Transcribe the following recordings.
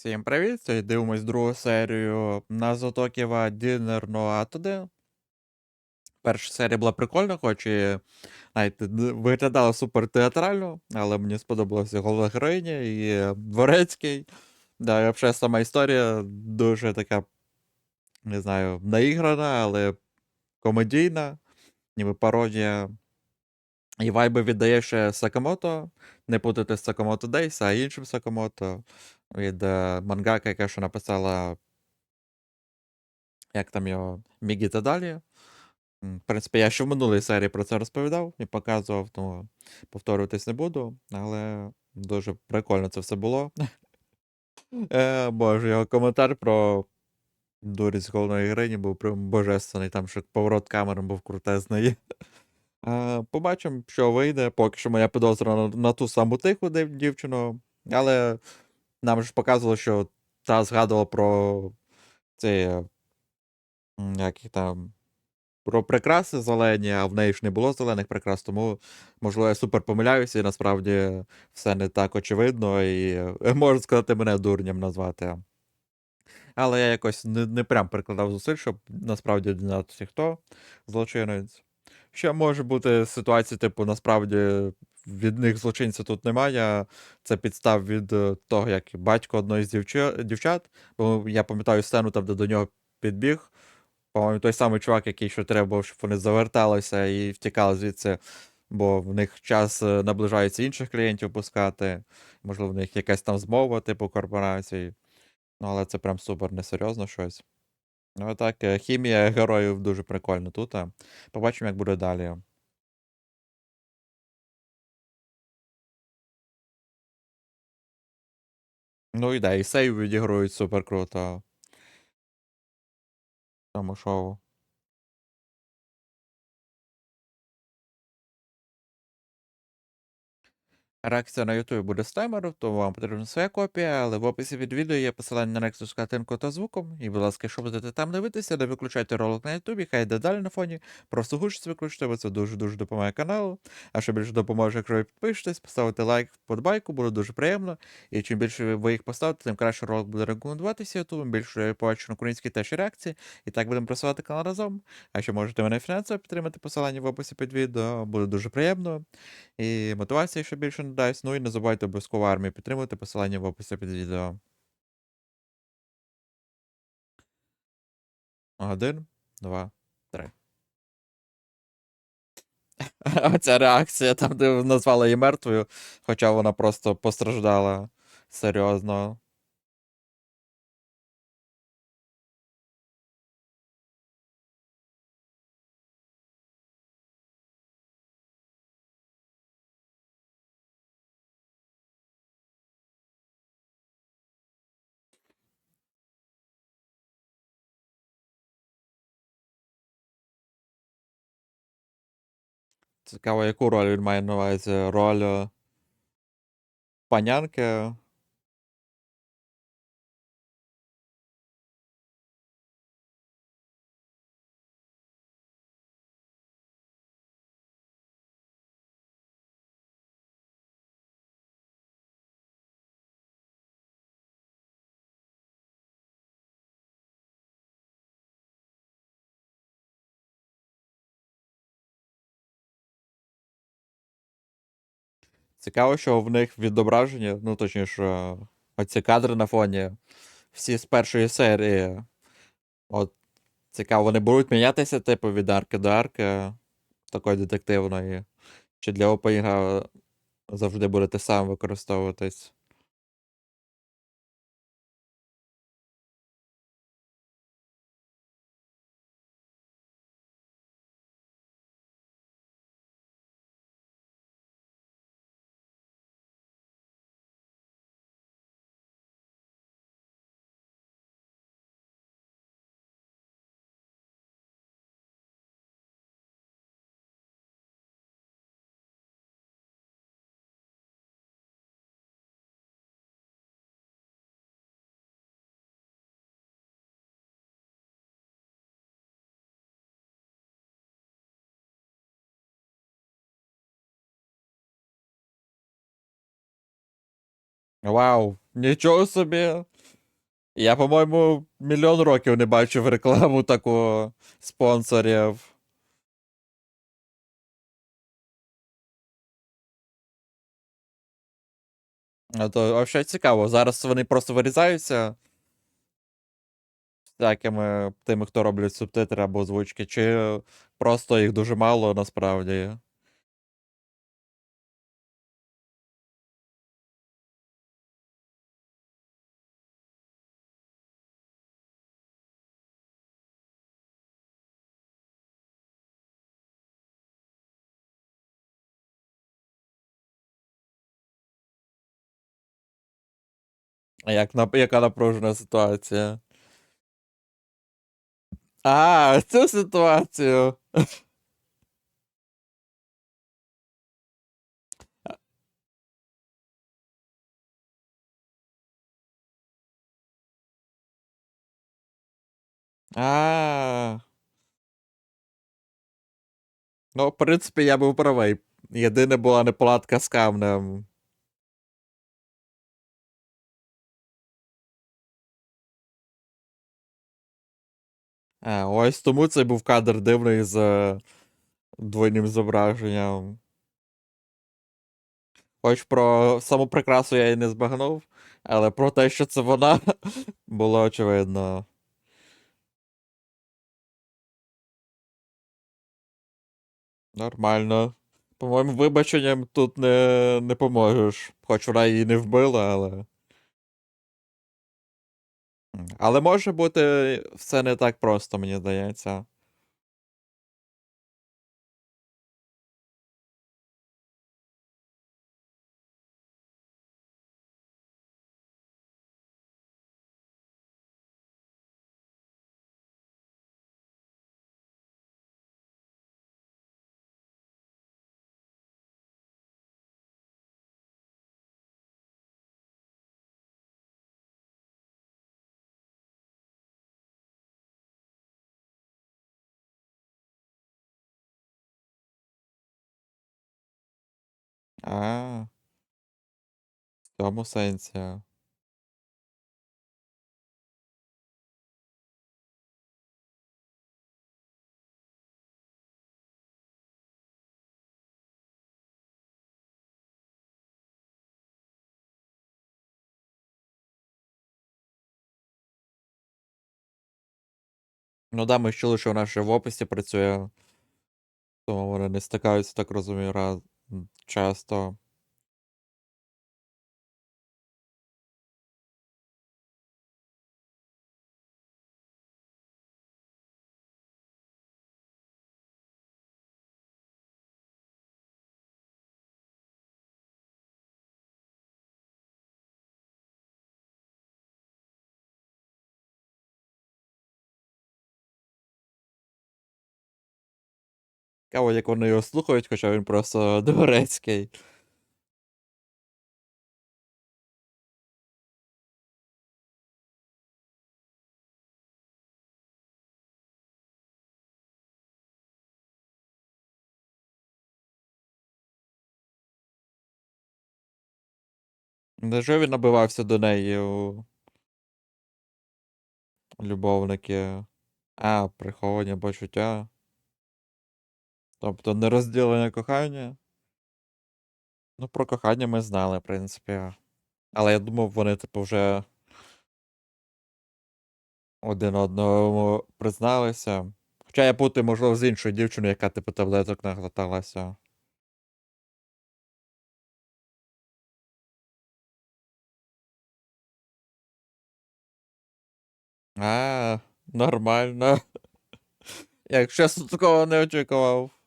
Всім привіт! Сьогодні дивимось другу серію на Затоківа Дінер. Перша серія була прикольна, хоч і знаєте, виглядала супер театрально, але мені сподобалася головна героїня і Дворецький. Да, і взагалі сама історія дуже така, не знаю, наіграна, але комедійна, ніби пародія. І вайби віддає ще Сакамото. Не путати з Сакамото Дейс, а іншим Сакамото від мангака, яка ще написала, як там його, Мігі та далі. В принципі, я ще в минулій серії про це розповідав і показував, тому повторюватись не буду, але дуже прикольно це все було. Е, Боже, його коментар про дурість головної героїні був прям божественний, там ще поворот камери був крутезний. Е, Побачимо, що вийде. Поки що моя підозра на, на ту саму тиху дівчину. Але нам ж показувало, що та згадувала про цей, е, як їх там, про прикраси зелені, а в неї ж не було зелених прикрас, тому, можливо, я супер помиляюся, і насправді все не так очевидно, і е, можна сказати, мене дурнем назвати. Але я якось не, не прям прикладав зусиль, щоб насправді дізнатися, хто злочинець. Ще може бути ситуація, типу, насправді від них злочинця тут немає. Це підстав від е, того, як батько одної з дівчат. Бо я пам'ятаю сцену, там, де до нього підбіг. По-моєму, той самий чувак, який що треба, було, щоб вони заверталися і втікали звідси, бо в них час е, наближається інших клієнтів пускати. Можливо, в них якась там змова, типу корпорації. Ну, але це прям супер несерйозно щось. Ну, так, е, хімія героїв дуже прикольна тут. Побачимо, як буде далі. Ну і да, і сейв відіграють супер круто. Тому шоу. Реакція на YouTube буде з таймеру, тому вам потрібна своя копія, але в описі від відео є посилання на Nexus з картинкою та звуком. І, будь ласка, якщо будете там дивитися, не виключайте ролик на YouTube, хай йде далі на фоні. Просто гучність виключте, бо це дуже-дуже допомагає каналу. А що більше допоможе, якщо ви підпишетесь, поставите лайк, вподобайку, буде дуже приємно. І чим більше ви їх поставите, тим краще ролик буде рекомендуватися YouTube, більше я побачу на українські теж реакції. І так будемо просувати канал разом. А ще можете мене фінансово підтримати посилання в описі під відео, буде дуже приємно. І мотивація ще більше надасть. Ну і не забувайте обов'язково армію підтримувати, посилання в описі під відео. Один, два, три. Оця реакція, там, де назвала її мертвою, хоча вона просто постраждала серйозно. Цікаво, яку роль він має на увазі? Роль е, панянки. Цікаво, що в них відображення, ну точніше, оці кадри на фоні, всі з першої серії. От, цікаво, вони будуть мінятися, типу, від арки до арки, такої детективної. Чи для опенінга завжди буде те саме використовуватись. Вау, нічого собі! Я, по-моєму, мільйон років не бачив рекламу таку спонсорів. А то взагалі цікаво. Зараз вони просто вирізаються всякими тими, хто роблять субтитри або озвучки, чи просто їх дуже мало насправді. Як нап... яка напружена ситуація? А, цю ситуацію. А. Ну, в принципі, я був правий. Єдине була неполадка з камнем. А, ось тому це був кадр дивний з е, двойним зображенням. Хоч про саму прикрасу я і не збагнув, але про те, що це вона, було очевидно. Нормально. По-моєму, вибаченням тут не, не поможеш. Хоч вона її не вбила, але. Але може бути все не так просто, мені здається. А. В цьому сенсі. Ну да, ми чули, що вона ще в описі працює. Тому вони не стикаються, так розумію, раз часто. Цікаво, як вони його слухають, хоча він просто дворецький. Невже він набивався до неї у любовники? А, приховання почуття. Тобто нерозділене кохання? Ну, про кохання ми знали, в принципі. Але я думав, вони, типу, вже один одному призналися. Хоча я путаю, можливо, з іншою дівчиною, яка, типу, таблеток наглоталася. А, нормально. Як чесно, такого не очікував.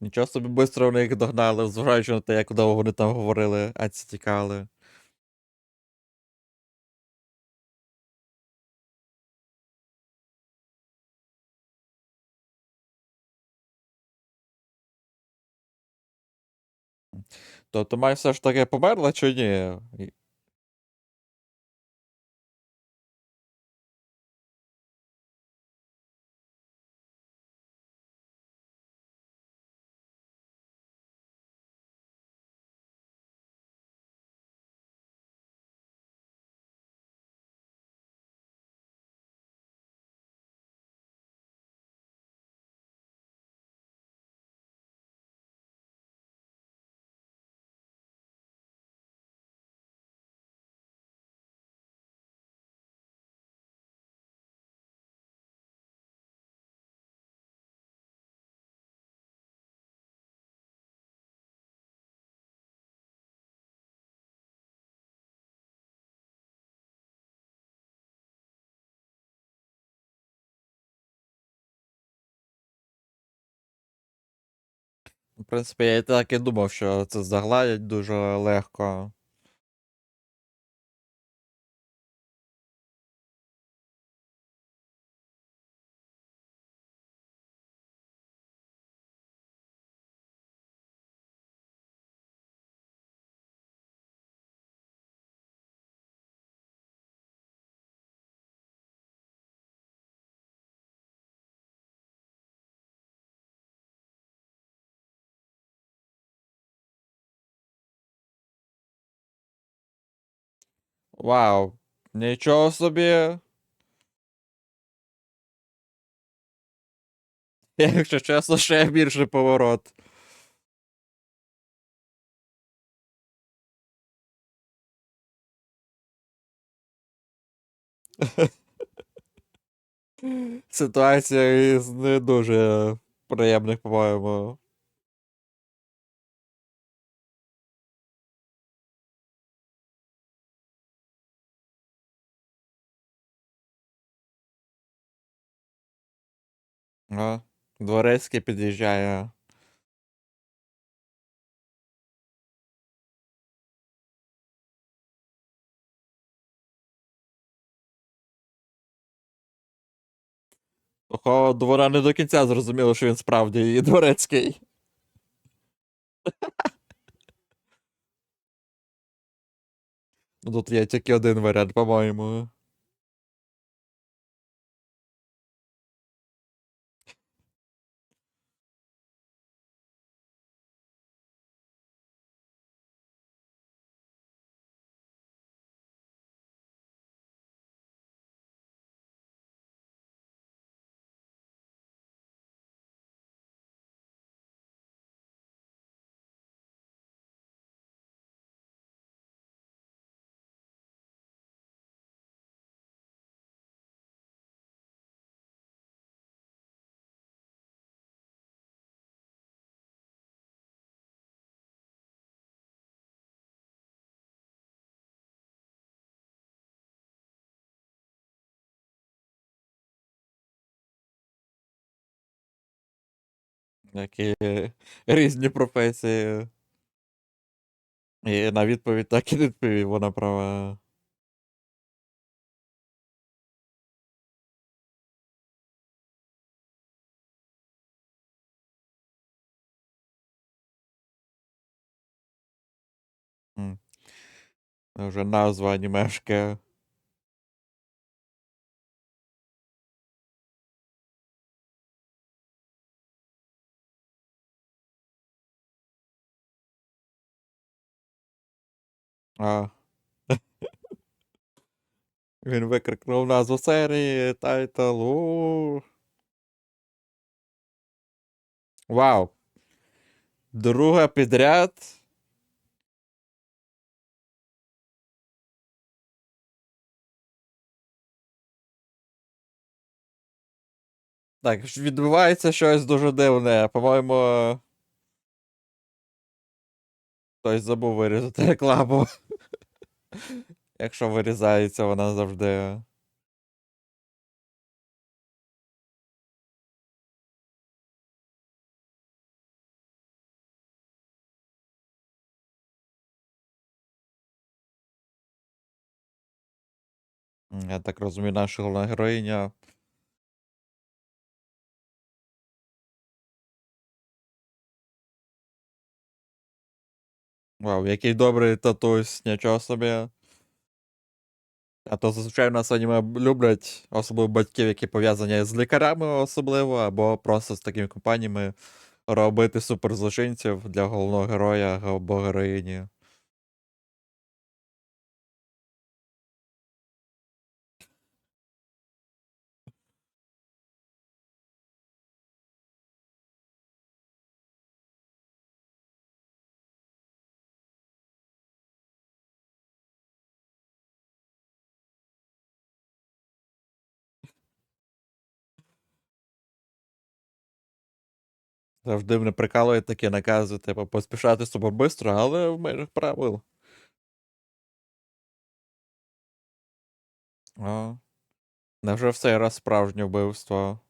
Нічого собі швидко вони їх догнали, зважаючи на те, як довго вони там говорили, а ці тікали. Тобто Май все ж таки померла чи ні? В принципі, я і так і думав, що це загладять дуже легко. Вау, нічого собі. Якщо чесно, ще більший поворот. Ситуація із не дуже приємних, по-моєму. А, Дворецький під'їжджає. Ого, двора не до кінця зрозуміло, що він справді її дворецький. Ну тут є тільки один варіант, по-моєму. Які різні професії. І на відповідь так і не відповів, вона права. Вже назва анімешка. А. Він викрикнув назву серії, тайтл. Вау. Друга підряд. Так, відбувається щось дуже дивне. По-моєму. Хтось забув вирізати рекламу. Якщо вирізається вона завжди. Я так розумію, наша головна героїня. Вау, який добрий татусь, нічого собі. А то зазвичай нас аніме люблять, особливо батьків, які пов'язані з лікарями, особливо, або просто з такими компаніями робити суперзлочинців для головного героя або героїні. Завжди мене прикалує такі накази, типу, поспішати супербистро, але в межах правил. А. Невже в цей раз справжнє вбивство?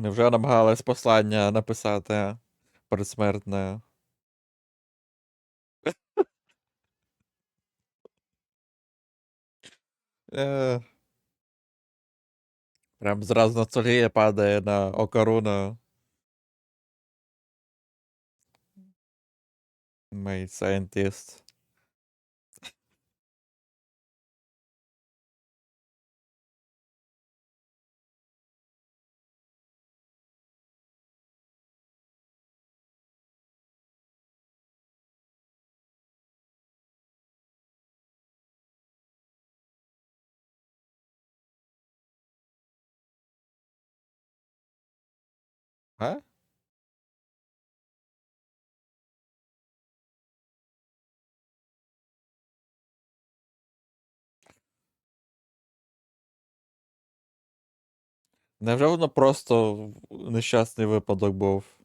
Невже намагались послання написати передсмертне? Е. Прям зразу ностальгія падає на Окаруна. Made scientist. А? Невже воно просто нещасний випадок був?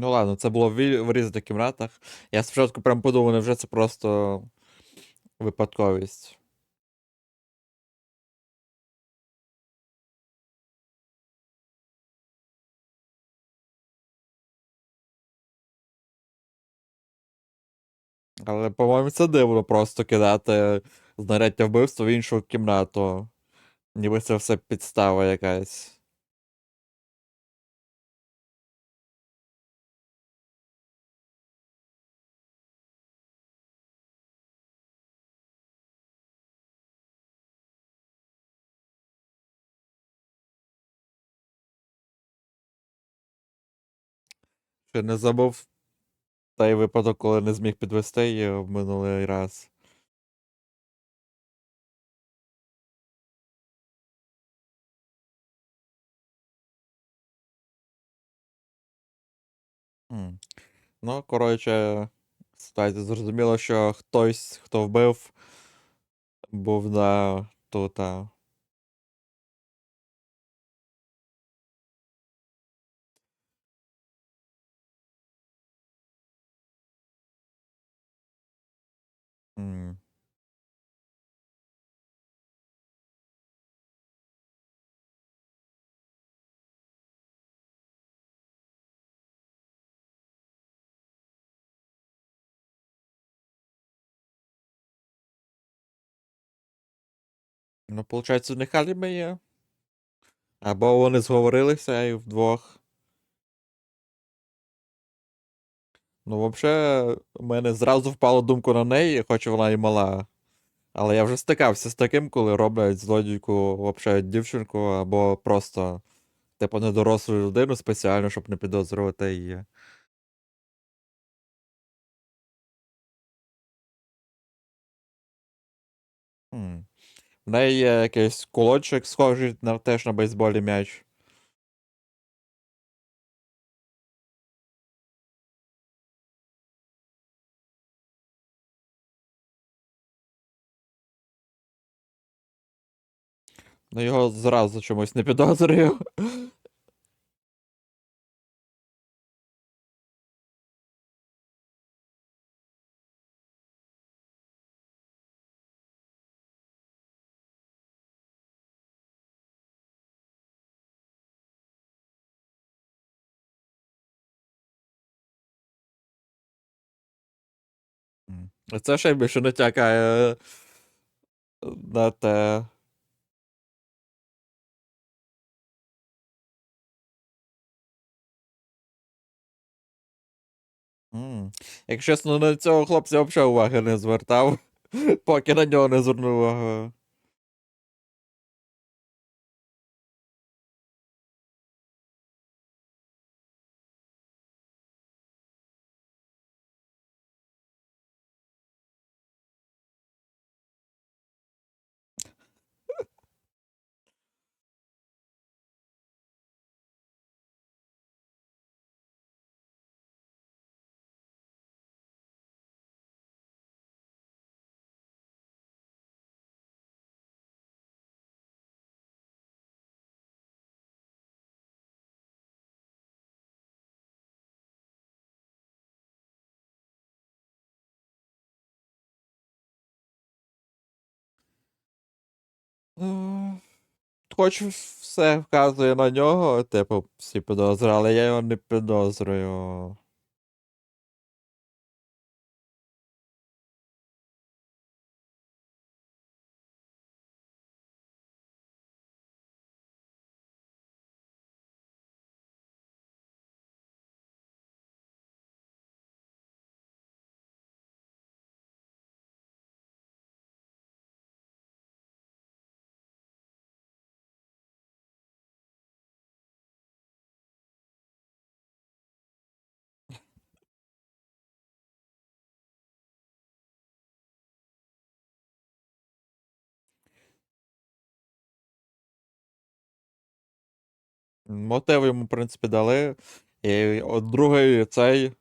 Ну ладно, це було в різних кімнатах. Я спочатку прям подумав, невже це просто випадковість. Але, по-моєму, це дивно просто кидати знаряддя вбивства в іншу кімнату. Ніби це все підстава якась. Ще не забув той випадок, коли не зміг підвести її в минулий раз. Ну, коротше, ситуація зрозуміло, що хтось, хто вбив, був на тута. Ну, получається, у них є. Або вони зговорилися і вдвох. Ну, вообще, у мене зразу впала думка на неї, хоч вона і мала. Але я вже стикався з таким, коли роблять злодійку, вообще, дівчинку, або просто Типу, не дорослу людину спеціально, щоб не підозрювати її. Хм. В неї є якийсь кулончик, схожий на теж на бейсболі м'яч. Ну його зразу чомусь не підозрюю. М. Оце ще більше натякає на те. М. Якщо чесно, на цього хлопця взагалі уваги не звертав, поки на нього не звернув увагу. Хоч все вказує на нього, типу, всі підозри, але я його не підозрюю. Мотив йому, в принципі, дали. І от другий цей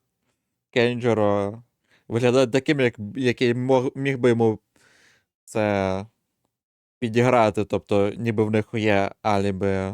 Кенджеро виглядає таким, як, який мог, міг би йому це підіграти, тобто, ніби в них є алібі.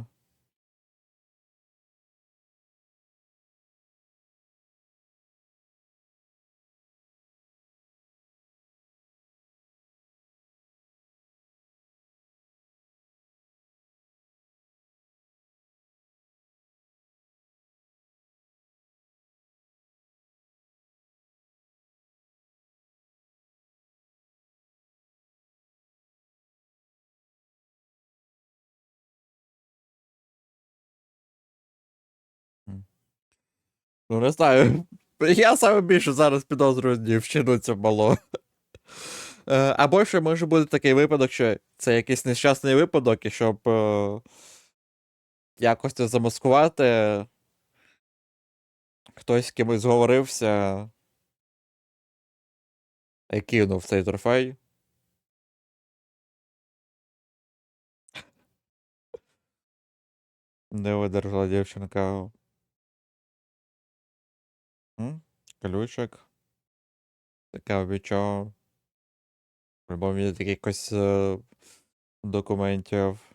Ну, не знаю. Я саме більше зараз підозрюю дівчину цю малу. Е, Або ще може бути такий випадок, що це якийсь нещасний випадок, і щоб е, якось це замаскувати, хтось з кимось зговорився і кинув цей трофей. Не видержала дівчинка. М? Ключик. Таке відчув. Або від якихось е, документів.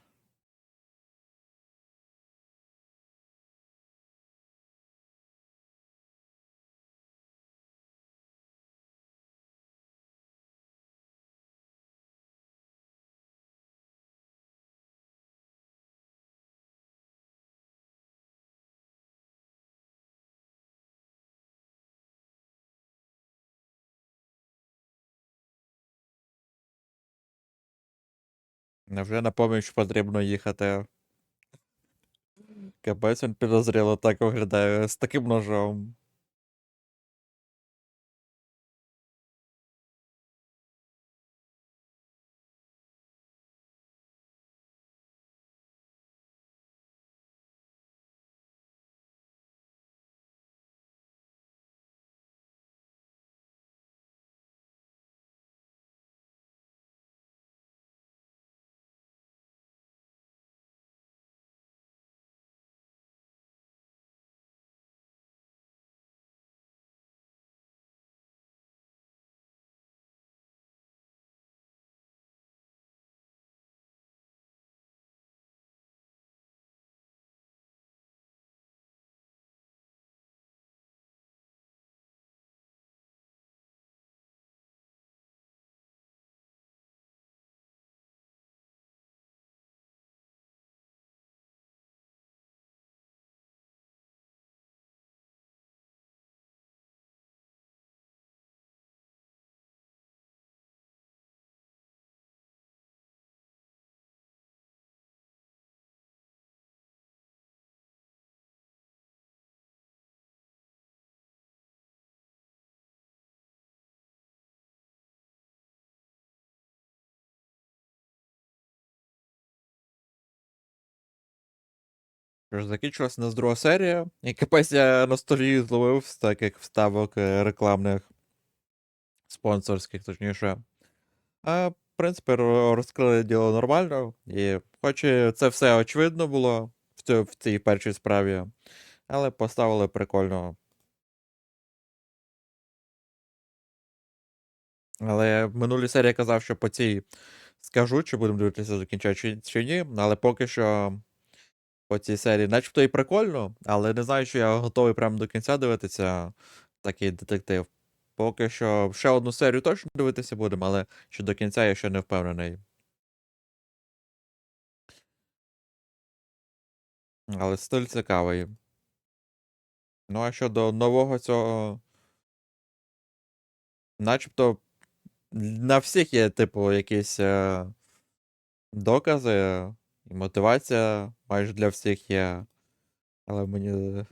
Невже на поміч потрібно їхати? Капець він підозріло так виглядає з таким ножом. Що ж, нас друга серія. І капець я на столі зловив з таких вставок е, рекламних, спонсорських, точніше. А, в принципі, розкрили діло нормально. І хоч це все очевидно було в, цьо- в цій першій справі, але поставили прикольно. Але в минулій серії казав, що по цій скажу, чи будемо дивитися до кінця чи, чи ні. Але поки що по цій серії, начебто і прикольно, але не знаю, що я готовий прямо до кінця дивитися такий детектив. Поки що ще одну серію точно дивитися будемо, але чи до кінця я ще не впевнений. Але стиль цікавий. Ну, а щодо нового цього. Начебто на всіх є, типу, якісь е, докази, і мотивація майже для всіх є. Але мені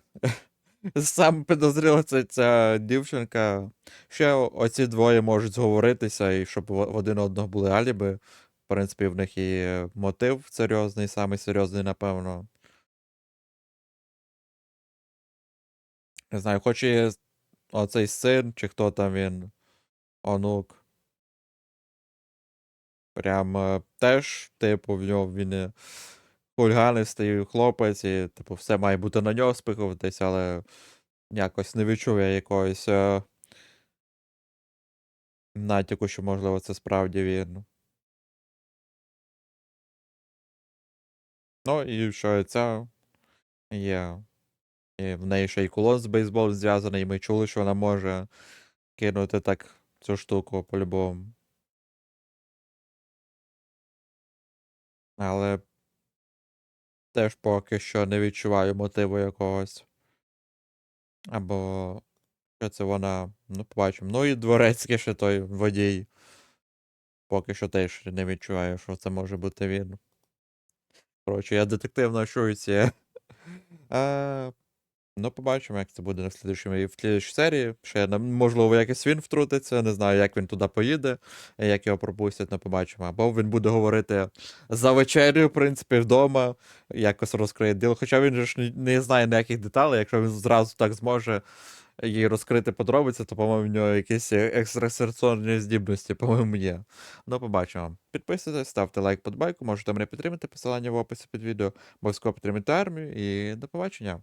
сам підозріло це ця дівчинка. Ще оці двоє можуть зговоритися, і щоб в один одного були аліби. В принципі, в них і мотив серйозний, самий серйозний, напевно. Не знаю, хоч і оцей син, чи хто там він, онук. Прям е, теж, типу, в нього він е, хуліганистий хлопець, і, типу, все має бути на нього спихуватись, але якось не відчув я якогось е, натяку, що, можливо, це справді він. Ну, і що ця є. І в неї ще й кулон з бейсболом зв'язаний, і ми чули, що вона може кинути так цю штуку по-любому. Але теж поки що не відчуваю мотиву якогось. Або що це вона. Ну, побачимо. Ну і дворецький ще той водій. Поки що теж не відчуваю, що це може бути він. Коротше, я детективно чуюся. Ну, побачимо, як це буде на слідчому в слідчій серії. Ще можливо, якось він втрутиться, не знаю, як він туди поїде, як його пропустять, ну побачимо. Або він буде говорити за вечерю, в принципі, вдома, якось розкриє діло. Хоча він ж не, не знає ніяких деталей, якщо він зразу так зможе їй розкрити подробиці, то, по-моєму, в нього якісь екстрасенсорні здібності, по-моєму, є. Ну, побачимо. Підписуйтесь, ставте лайк подбайку, можете мене підтримати, посилання в описі під відео. Обов'язково підтримайте армію і до побачення.